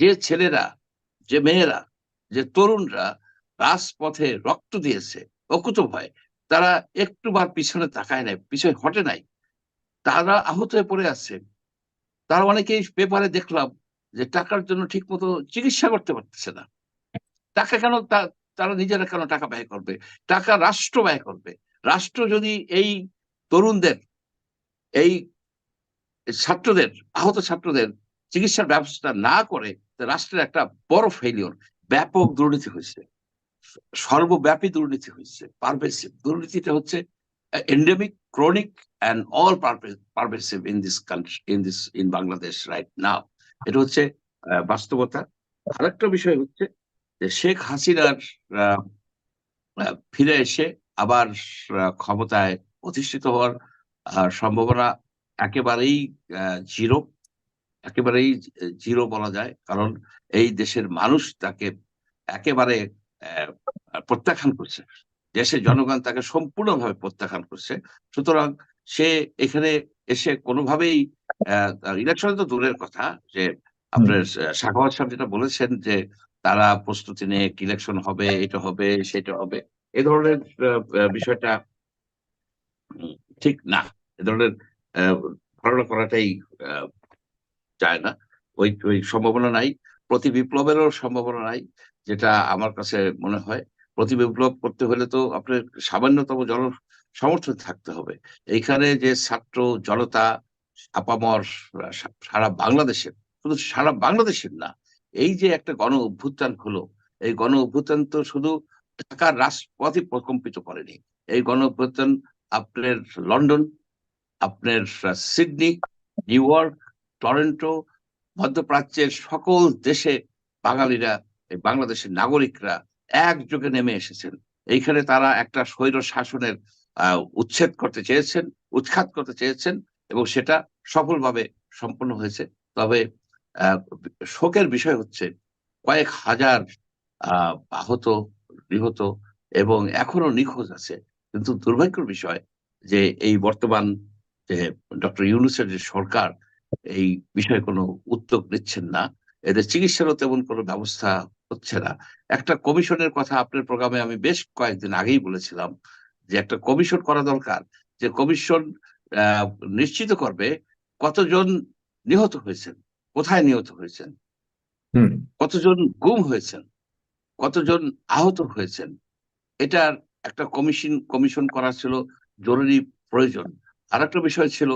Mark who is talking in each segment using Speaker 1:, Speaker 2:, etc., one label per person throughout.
Speaker 1: যে ছেলেরা, যে মেয়েরা, যে তরুণরা রাজপথে রক্ত দিয়েছে, অকুত ভয়, তারা একটু বার পিছনে তাকায় নাই, পিছনে হটে নাই। তারা আহত হয়ে পড়ে আছে। তারা অনেকেই পেপারে দেখলাম যে টাকার জন্য ঠিক মতো চিকিৎসা করতে পারতেছে না। টাকা কেন তারা নিজেরা কেন টাকা ব্যয় করবে? টাকা রাষ্ট্র ব্যয় করবে। রাষ্ট্র যদি এই তরুণদের, এই ছাত্রদের, আহত ছাত্রদের চিকিৎসার ব্যবস্থা না করে রাষ্ট্রের একটা বড় ফেলিওর ব্যাপক দুর্নীতি হয়েছে। সর্বব্যাপী দুর্নীতি হয়েছে পারভেসিভ দুর্নীতিটা হচ্ছে endemic chronic and all pervasive in this country in this in Bangladesh right now এটা হচ্ছে বাস্তবতা। আরেকটা বিষয় হচ্ছে যে শেখ হাসিনার ফিরে এসে আবার ক্ষমতায় প্রতিষ্ঠিত হওয়ার সম্ভাবনা একেবারেই জিরো একেবারেই জিরো বলা যায়। কারণ এই দেশের মানুষ তাকে একেবারে প্রত্যাখ্যান করছে। দেশের জনগণ তাকে সম্পূর্ণভাবে প্রত্যাখ্যান করছে। সুতরাং সে এখানে এসে কোনোভাবেই ইলেকশন তো দূরের কথা যে আপনার শাখাওয়াত সাহেব যেটা বলেছেন যে তারা প্রস্তুতি নিয়ে ইলেকশন হবে এটা হবে সেটা হবে এ ধরনের বিষয়টা ঠিক না। এ ধরনের আহ, ধারণা করাটাই যায় না। ওই ওই সম্ভাবনা নাই। প্রতি বিপ্লবেরও সম্ভাবনা নাই, যেটা আমার কাছে মনে হয়। প্রতি বিপ্লব করতে হলে তো আপনার সামান্যতম জন সমর্থন থাকতে হবে। এইখানে যে ছাত্র জনতা আপামর সারা বাংলাদেশের, শুধু সারা বাংলাদেশের না, এই যে একটা গণ অভ্যুত্থান হলো, এই গণ অভ্যুত্থান তো শুধু ঢাকার রাজপথই প্রকম্পিত করেনি। এই গণ অভ্যুত্থান আপনার লন্ডন, আপনার সিডনি, নিউ ইয়র্ক টরন্টো মধ্যপ্রাচ্যের সকল দেশে বাঙালিরা বাংলাদেশের নাগরিকরা একযোগে নেমে এসেছেন। এইখানে তারা একটা স্বৈর শাসনের উচ্ছেদ করতে চেয়েছেন উৎখাত করতে চেয়েছেন এবং সেটা সফলভাবে সম্পন্ন হয়েছে। তবে শোকের বিষয় হচ্ছে কয়েক হাজার আহ, আহত নিহত এবং এখনও নিখোঁজ আছে। কিন্তু দুর্ভাগ্যের বিষয় যে এই বর্তমান যে ডক্টর ইউনুসের যে সরকার এই বিষয়ে কোনো উদ্যোগ নিচ্ছেন না। এদের চিকিৎসারও তেমন কোনো ব্যবস্থা হচ্ছে না। একটা কমিশনের কথা আপনার প্রোগ্রামে আমি বেশ কয়েকদিন আগেই বলেছিলাম যে একটা কমিশন করা দরকার। যে কমিশন নিশ্চিত করবে কতজন নিহত হয়েছেন কোথায় নিহত হয়েছেন
Speaker 2: হুম।
Speaker 1: কতজন গুম হয়েছেন কতজন আহত হয়েছেন এটার একটা কমিশন কমিশন করা ছিল জরুরি প্রয়োজন। আর একটা বিষয় ছিল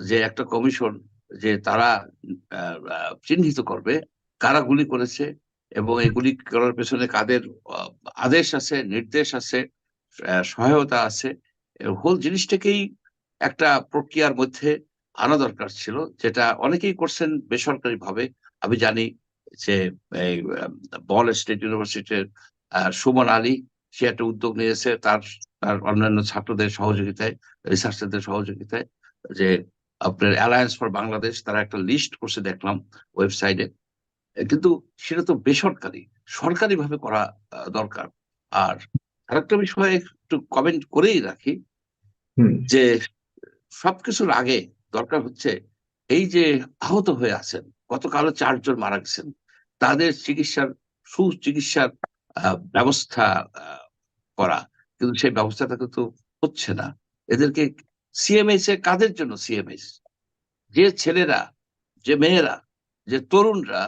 Speaker 1: যে একটা কমিশন যে তারা চিহ্নিত করবে কারা গুলি করেছে এবং এই গুলি করার পেছনে কাদের আদেশ আছে, নির্দেশ আছে সহায়তা আছে হোল জিনিসটাকেই একটা প্রক্রিয়ার মধ্যে আনা দরকার ছিল, যেটা অনেকেই করছেন বেসরকারি ভাবে আমি জানি যে বল স্টেট ইউনিভার্সিটির সুমন আলী, সে একটা উদ্যোগ নিয়েছে, তার তার অন্যান্য ছাত্রদের সহযোগিতায় রিসার্চারদের সহযোগিতায়, যে আপনার অ্যালায়েন্স ফর বাংলাদেশ তারা একটা লিস্ট করছে দেখলাম ওয়েবসাইটে কিন্তু সেটা তো বেসরকারি সরকারি ভাবে করা দরকার। আর আরেকটা বিষয়ে একটু কমেন্ট করেই রাখি যে সবকিছুর আগে দরকার হচ্ছে এই যে আহত হয়ে আছেন গতকালও চারজন মারা গেছেন তাদের চিকিৎসার সুচিকিৎসার আহ, ব্যবস্থা করা। কিন্তু সেই ব্যবস্থাটা কিন্তু হচ্ছে না। এদেরকে সিএমএস এ কাদের জন্য সিএমএস যে ছেলেরা, যে মেয়েরা, যে তরুণরা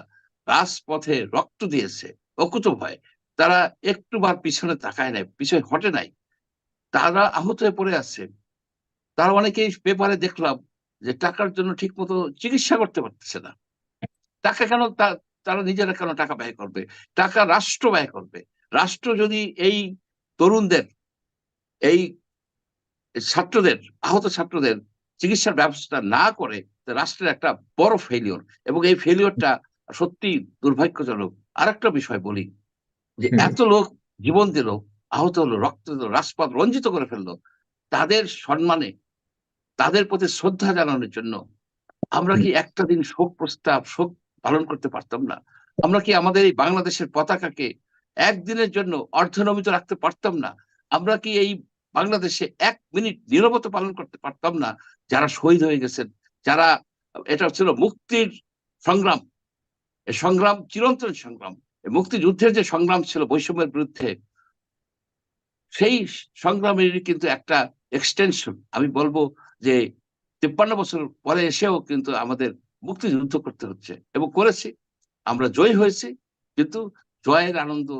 Speaker 1: রাজপথে রক্ত দিয়েছে, অকুত ভয়, তারা একটু বার পিছনে তাকায় নাই, পিছনে হটে নাই। তারা আহত হয়ে পড়ে আছে। তারা অনেকেই পেপারে দেখলাম যে টাকার জন্য ঠিক মতো চিকিৎসা করতে পারতেছে না। টাকা কেন তারা নিজেরা কেন টাকা ব্যয় করবে? টাকা রাষ্ট্র ব্যয় করবে। রাষ্ট্র যদি এই তরুণদের, এই ছাত্রদের আহত ছাত্রদের চিকিৎসার ব্যবস্থা না করে রাষ্ট্রের একটা বড় ফেলিওর এবং এই ফেলিওরটা সত্যি দুর্ভাগ্যজনক। আর একটা বিষয় বলি যে এত লোক জীবন দিল আহত হলো রক্ত দিল রাজপথ রঞ্জিত করে ফেলল। তাদের সম্মানে তাদের প্রতি শ্রদ্ধা জানানোর জন্য আমরা কি একটা দিন শোক প্রস্তাব শোক পালন করতে পারতাম না? আমরা কি আমাদের এই বাংলাদেশের পতাকাকে একদিনের জন্য অর্ধনমিত রাখতে পারতাম না? আমরা কি এই বাংলাদেশে এক মিনিট নীরবতা পালন করতে পারতাম না, যারা শহীদ হয়ে গেছেন, যারা, এটা ছিল মুক্তির সংগ্রাম। সংগ্রাম চিরন্তন সংগ্রাম। মুক্তিযুদ্ধের যে সংগ্রাম ছিল বৈষম্যের বিরুদ্ধে, সেই সংগ্রামেরই কিন্তু একটা এক্সটেনশন আমি বলব যে তিপ্পান্ন বছর পরে এসেও কিন্তু আমাদের মুক্তিযুদ্ধ করতে হচ্ছে। এবং করেছি। আমরা জয়ী হয়েছি, কিন্তু জয়ের আনন্দ,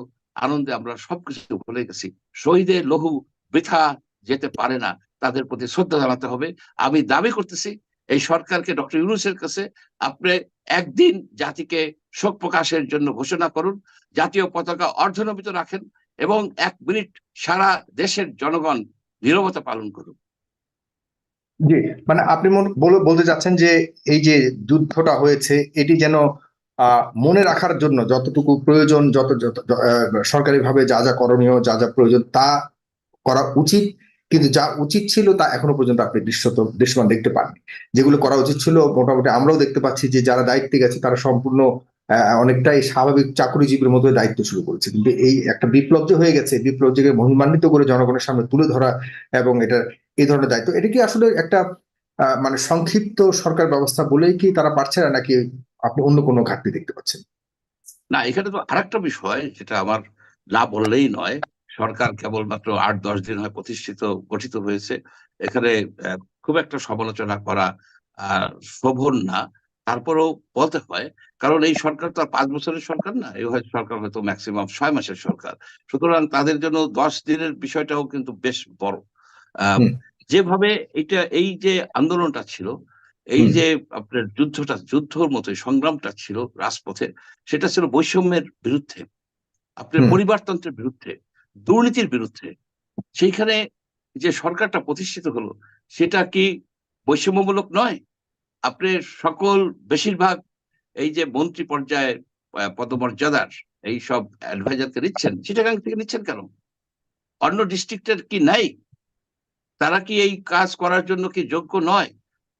Speaker 1: আনন্দে আমরা সবকিছু ভুলে গেছি। শহীদের লহু বৃথা যেতে পারে না। তাদের প্রতি শ্রদ্ধা জানাতে হবে। আমি দাবি করতেছি, এই সরকারকে ডক্টর ইউনুসের কাছে আপনি একদিন জাতিকে শোক প্রকাশের জন্য ঘোষণা করুন, জাতীয় পতাকা অর্ধনমিত রাখেন এবং এক মিনিট সারা দেশের জনগণ নীরবতা পালন করুন।
Speaker 2: জি মানে আপনি বলতে চাচ্ছেন যে এই যে যুদ্ধটা হয়েছে, এটি যেন মনে রাখার জন্য যতটুকু প্রয়োজন, যত যত সরকারি ভাবে যা যা করণীয়, যা যা প্রয়োজন তা করা উচিত, কিন্তু যা উচিত ছিল তা এখনও পর্যন্ত আপনি দৃশ্যত, দৃশ্যমান দেখতে পাননি। যেগুলো করা উচিত ছিল, মোটামুটি আমরাও দেখতে পাচ্ছি যে যারা দায়িত্বে গেছে, তারা সম্পূর্ণ অনেকটাই স্বাভাবিক চাকরিজীবীর মতো দায়িত্ব শুরু করেছে। কিন্তু এই একটা বিপ্লব যে হয়ে গেছে, বিপ্লব যে মহিমান্বিত করে জনগণের সামনে তুলে ধরা এবং এটা এই ধরনের দায়িত্ব, এটা কি আসলে একটা মানে সংক্ষিপ্ত সরকার ব্যবস্থা বলেই কি তারা পারছে না, নাকি আপনি অন্য কোনো ঘাটতি দেখতে পাচ্ছেন?
Speaker 1: না, এখানে তো আরেকটা বিষয়, যেটা আমার না বললেই নয় সরকার কেবলমাত্র আট দশ দিন হয় প্রতিষ্ঠিত গঠিত হয়েছে। এখানে খুব একটা সমালোচনা করা আহ, শোভন না। তারপরেও বলতে হয় কারণ এই সরকার তো আর পাঁচ বছরের সরকার না এই হয়তো সরকার হয়তো ম্যাক্সিমাম ছয় মাসের সরকার। সুতরাং তাদের জন্য দশ দিনের বিষয়টাও কিন্তু বেশ বড়। আহ, যেভাবে এটা এই যে আন্দোলনটা ছিল এই যে আপনার যুদ্ধটা যুদ্ধর মতো সংগ্রামটা ছিল রাজপথে সেটা ছিল বৈষম্যের বিরুদ্ধে আপনার পরিবারতন্ত্রের বিরুদ্ধে। দুর্নীতির বিরুদ্ধে। সেইখানে যে সরকারটা প্রতিষ্ঠিত হলো, সেটা কি বৈষম্যমূলক নয়? আপনি সকল বেশিরভাগ এই যে মন্ত্রী পর্যায়ে পদমর্যাদার এই সব অ্যাডভাইজারকে নিচ্ছেন, চিটাগাং থেকে নিচ্ছেন কেন? অন্য ডিস্ট্রিক্টের কি নাই? তারা কি এই কাজ করার জন্য কি যোগ্য নয়?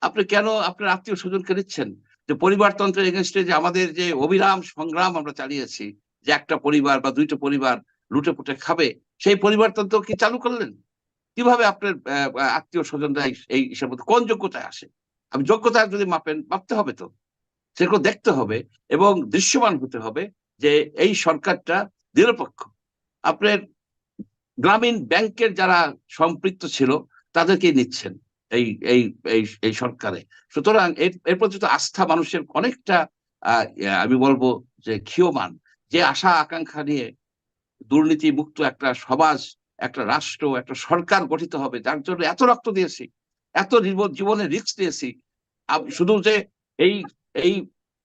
Speaker 1: আপনি কেন আপনার আত্মীয় স্বজনকে নিচ্ছেন? যে পরিবারতন্ত্রের এগেনস্টে যে আমাদের যে অবিরাম সংগ্রাম আমরা চালিয়েছি, যে একটা পরিবার বা দুইটা পরিবার লুটে পুটে খাবে, সেই পরিবারতন্ত্র কি চালু করলেন? কীভাবে আপনার আত্মীয় স্বজনরা এই- হিসাবে কোন যোগ্যতায় আসে? আমি যোগ্যতা যদি মাপেন, মাপতে হবে তো। সেগুলো দেখতে হবে এবং দৃশ্যমান হতে হবে যে এই সরকারটা নিরপেক্ষ। আপনার গ্রামীণ ব্যাংকের যারা সম্পৃক্ত ছিল তাদেরকে নিচ্ছেন এই এই এই সরকারে। সুতরাং এর প্রতি তো আস্থা মানুষের অনেকটা আমি বলব যে ক্ষীয়মান। যে আশা আকাঙ্ক্ষা নিয়ে দুর্নীতি মুক্ত একটা সমাজ, একটা রাষ্ট্র, একটা সরকার গঠিত হবে, যার জন্য এত রক্ত দিয়েছি, এত জীবনে রিস্ক দিয়েছি। শুধু যে এই এই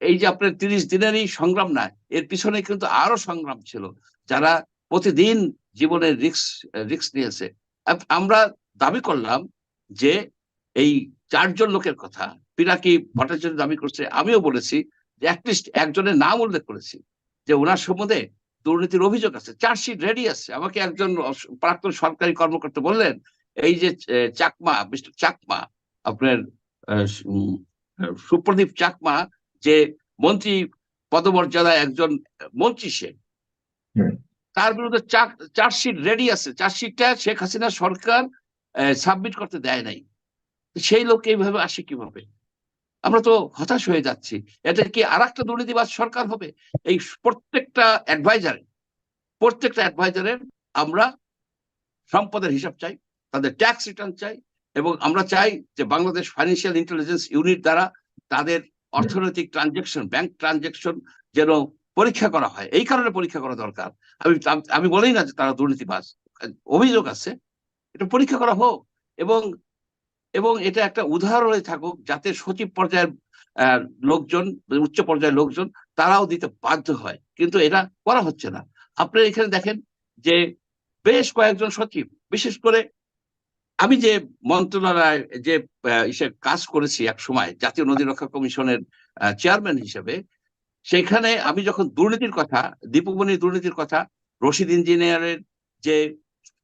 Speaker 1: এই যে আপনার তিরিশ দিনেরই সংগ্রাম না, এর পিছনে কিন্তু আরও সংগ্রাম ছিল, যারা প্রতিদিন জীবনের রিস্ক রিস্ক নিয়েছে। আমরা দাবি করলাম যে এই চারজন লোকের কথা পিনাকি ভট্টাচার্য দাবি করছে, আমিও বলেছি যে একজনের নাম উল্লেখ করেছি, যে ওনার সম্বন্ধে দুর্নীতির অভিযোগ আছে চার্জশিট রেডি আছে। আমাকে একজন প্রাক্তন সরকারি কর্মকর্তা বললেন এই যে চাকমা মিস্টার চাকমা আপনার সুপ্রদীপ চাকমা যে মন্ত্রী পদমর্যাদায় একজন মন্ত্রী সে তার বিরুদ্ধে চার্জশিট রেডি আছে। চার্জশিটটা শেখ হাসিনা সরকার সাবমিট করতে দেয় নাই। সেই লোক এইভাবে আসে কীভাবে? আমরা তো হতাশ হয়ে যাচ্ছি। এটা কি আর একটা দুর্নীতিবাজ সরকার হবে। এই প্রত্যেকটা অ্যাডভাইজার প্রত্যেকটা অ্যাডভাইজারের আমরা সম্পদের হিসাব চাই, তাদের ট্যাক্স রিটার্ন চাই, এবং আমরা চাই যে বাংলাদেশ ফাইন্যান্সিয়াল ইন্টেলিজেন্স ইউনিট দ্বারা তাদের অর্থনৈতিক ট্রানজেকশন ব্যাংক ট্রানজেকশন যেন পরীক্ষা করা হয়। এই কারণে পরীক্ষা করা দরকার। আমি আমি বলেই না যে তারা দুর্নীতিবাজ। অভিযোগ আছে। এটা পরীক্ষা করা হোক। এবং এবং এটা একটা উদাহরণে থাকুক যাতে সচিব পর্যায়ের লোকজন, উচ্চ পর্যায়ের লোকজন তারাও দিতে বাধ্য হয়। কিন্তু এটা করা হচ্ছে না। আপনারা এখানে দেখেন যে বেশ কয়েকজন সচিব, বিশেষ করে আমি যে মন্ত্রণালয়, যে কাজ করেছি এক সময়, জাতীয় নদী রক্ষা কমিশনের চেয়ারম্যান হিসেবে, সেখানে আমি যখন দুর্নীতির কথা দীপমণি দুর্নীতির কথা, রশিদ ইঞ্জিনিয়ারের যে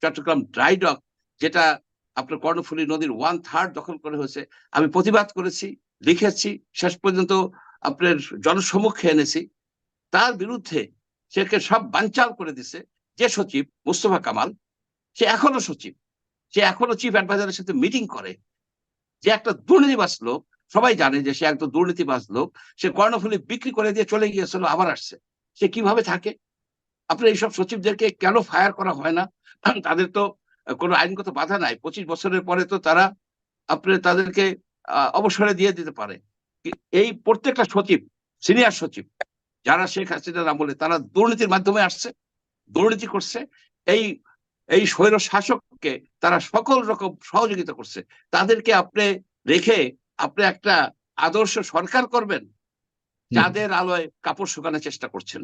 Speaker 1: চট্টগ্রাম ড্রাই ডক, যেটা আপনার কর্ণফুলী নদীর ওয়ান থার্ড দখল করে হয়েছে। আমি প্রতিবাদ করেছি, লিখেছি, শেষ পর্যন্ত আপনার জনসমক্ষে এনেছি। তার বিরুদ্ধে সেকে সব বানচাল করে দিছে। যে সচিব মুস্তফা কামাল, সে এখনও সচিব। সে এখনও চিফ অ্যাডভাইজারের সাথে মিটিং করে। যে একটা দুর্নীতিবাস লোক, সবাই জানে যে সে একদম দুর্নীতিবাস লোক। সে কর্ণফুলি বিক্রি করে দিয়ে চলে গিয়েছিল, আবার আসছে। সে কীভাবে থাকে? আপনার এইসব সচিবদেরকে কেন ফায়ার করা হয় না? তাদের তো কোনো আইনগত বাধা নাই। পঁচিশ বছরের পরে তো তারা আপনি তাদেরকে অবসরে দিয়ে দিতে পারে। এই প্রত্যেকটা সচিব সিনিয়র সচিব যারা শেখ হাসিনার আমলে তারা দুর্নীতির মাধ্যমে আসছে দুর্নীতি করছে। এই এই স্বৈর শাসককে তারা সকল রকম সহযোগিতা করছে। তাদেরকে আপনি রেখে আপনি একটা আদর্শ সরকার করবেন যাদের আলোয় কাপড় শুকানোর চেষ্টা করছেন।